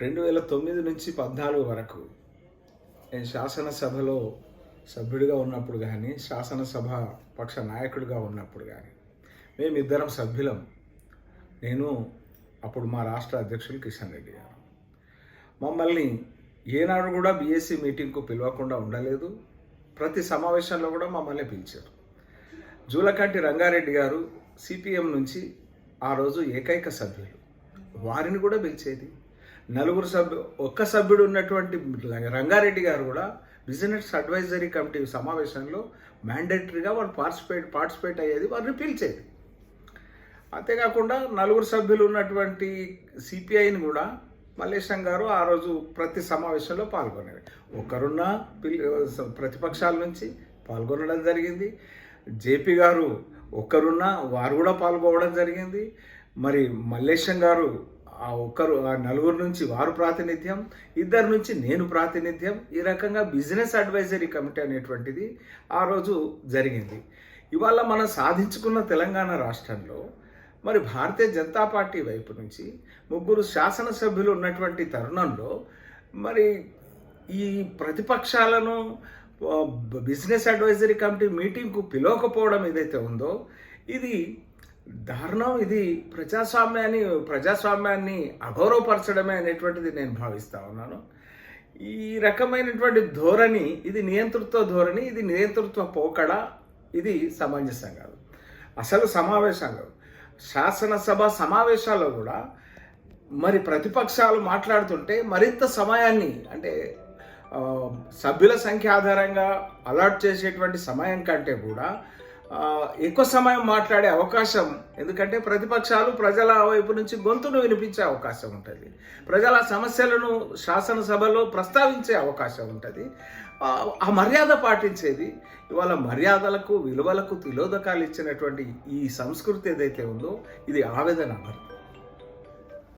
రెండు వేల తొమ్మిది నుంచి పద్నాలుగు వరకు నేను శాసనసభలో సభ్యుడిగా ఉన్నప్పుడు కానీ శాసనసభ పక్ష నాయకుడిగా ఉన్నప్పుడు కానీ మేమిద్దరం సభ్యులం. నేను అప్పుడు మా రాష్ట్ర అధ్యక్షులు కిషన్ రెడ్డి గారు. మమ్మల్ని ఏనాడు కూడా బీఎస్సీ మీటింగ్కు పిలవకుండా ఉండలేదు. ప్రతి సమావేశంలో కూడా మమ్మల్ని పిలిచారు. జూలకంటి రంగారెడ్డి గారు సిపిఎం నుంచి ఆ రోజు ఏకైక సభ్యులు. వారిని కూడా పిలిచేది నలుగురు సభ్యు ఒక్క సభ్యుడు ఉన్నటువంటి రంగారెడ్డి గారు కూడా బిజినెస్ అడ్వైజరీ కమిటీ సమావేశంలో మ్యాండేటరీగా వాళ్ళు పార్టిసిపేట్ పార్టిసిపేట్ అయ్యేది వారిని పిలిచేది. అంతేకాకుండా నలుగురు సభ్యులు ఉన్నటువంటి సిపిఐని కూడా మల్లేశం గారు ఆ రోజు ప్రతి సమావేశంలో పాల్గొనేది ఒకరున్న పిల్ ప్రతిపక్షాల నుంచి పాల్గొనడం జరిగింది. జేపీ గారు ఒక్కరున్న వారు కూడా పాల్గొనడం జరిగింది. మరి మల్లేశం గారు ఆ ఒక్కరు ఆ నలుగురు నుంచి వారు ప్రాతినిధ్యం ఇద్దరు నుంచి నేను ప్రాతినిధ్యం ఈ రకంగా బిజినెస్ అడ్వైజరీ కమిటీ అనేటువంటిది ఆ రోజు జరిగింది. ఇవాళ మనం సాధించుకున్న తెలంగాణ రాష్ట్రంలో మరి భారతీయ జనతా పార్టీ వైపు నుంచి ముగ్గురు శాసనసభ్యులు ఉన్నటువంటి తరుణంలో మరి ఈ ప్రతిపక్షాలను బిజినెస్ అడ్వైజరీ కమిటీ మీటింగ్కు పిలవకపోవడం ఏదైతే ఉందో ఇది దారుణం. ఇది ప్రజాస్వామ్యాన్ని ప్రజాస్వామ్యాన్ని అగౌరవపరచడమే అనేటువంటిది నేను భావిస్తా ఉన్నాను. ఈ రకమైనటువంటి ధోరణి ఇది నియంతృత్వ ధోరణి ఇది నియంతృత్వ పోకడ ఇది సమంజసం కాదు. అసలు సమావేశం కాదు. శాసనసభ సమావేశాల్లో కూడా మరి ప్రతిపక్షాలు మాట్లాడుతుంటే మరింత సమయాన్ని అంటే సభ్యుల సంఖ్య ఆధారంగా అలాట్ చేసేటువంటి సమయం కంటే కూడా ఎక్కువ సమయం మాట్లాడే అవకాశం. ఎందుకంటే ప్రతిపక్షాలు ప్రజల వైపు నుంచి గొంతును వినిపించే అవకాశం ఉంటుంది. ప్రజల సమస్యలను శాసనసభలో ప్రస్తావించే అవకాశం ఉంటుంది. ఆ, మర్యాద పాటించేది ఇవాళ మర్యాదలకు విలువలకు తిలోదకాలు ఇచ్చినటువంటి ఈ సంస్కృతి ఏదైతే ఉందో ఇది ఆవేదన మరి